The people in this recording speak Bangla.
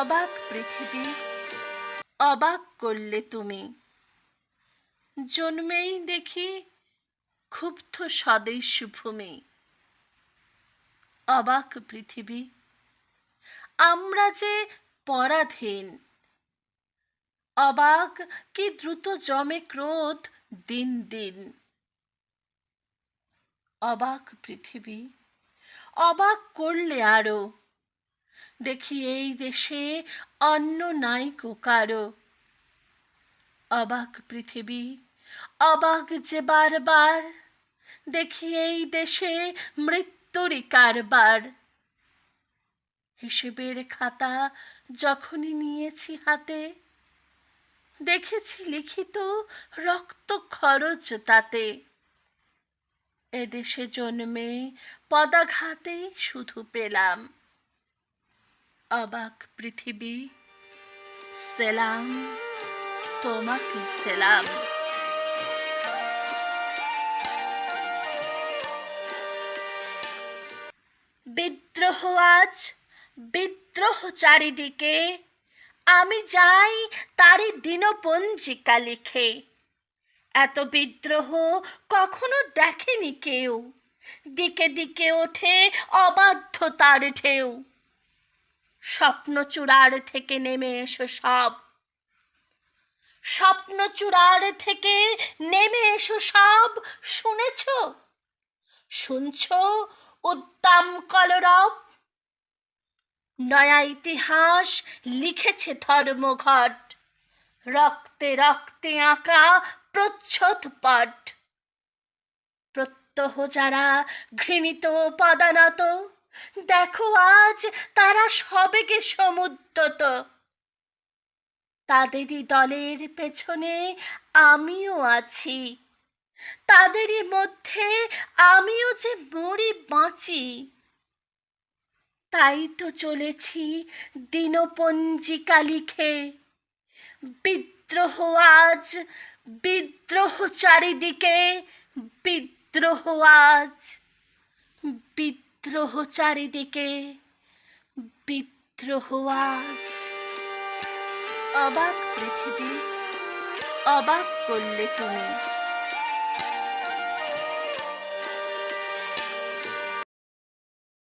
অবাক পৃথিবী, অবাক করলে তুমি। জন্মেই দেখি ক্ষুব্ধ স্বদেশ ভূমি অবাক পৃথিবী, আমরা যে পরাধীন। অবাক কি দ্রুত জমে ক্রোধ দিন দিন। অবাক পৃথিবী, অবাক করলে আরও দেখি এই দেশে অন্য নাই কারও। অবাক পৃথিবী, অবাক যে বারবার। দেখি এই দেশে মৃত্যুরই কারবার। হিসেবের খাতা যখনই নিয়েছি হাতে, দেখেছি লিখিত রক্ত খরচ তাতে। এদেশে জন্মে পদাঘাতেই শুধু পেলাম। অবাক পৃথিবী। সেলাম, তোমাকে সেলাম। বিদ্রোহ আজ, বিদ্রোহ চারিদিকে। আমি যাই তারই দিনপঞ্জিকা লিখে। এত বিদ্রোহ কখনো দেখেনি কেউ। দিকে দিকে ওঠে অবাধ্যতার ঢেউ। স্বপ্ন চূড়ার থেকে নেমে এসো সব। স্বপ্ন চূড়ার থেকে নেমে এসো সব, শুনেছ? শুনছ উদ্দাম কলরব? নয়া ইতিহাস লিখেছে ধর্মঘট। রক্তে রক্তে আঁকা প্রচ্ছদ পট প্রত্যহ যারা ঘৃণিত পদানত দেখো আজ তারা সবেগে সমুদ্রত। তাদেরই দলের পেছনে আমিও আছি। তাদেরই মধ্যে আমিও যে মরি বাঁচি। তাই তো চলেছি দিনপঞ্জিকা লিখে। বিদ্রোহ আজ, বিদ্রোহ চারিদিকে, বিদ্রোহ আজ বিদ্রোহ চারিদিকে বিদ্রোহ আজ। অবাক পৃথিবী অবাক করলে তুমি।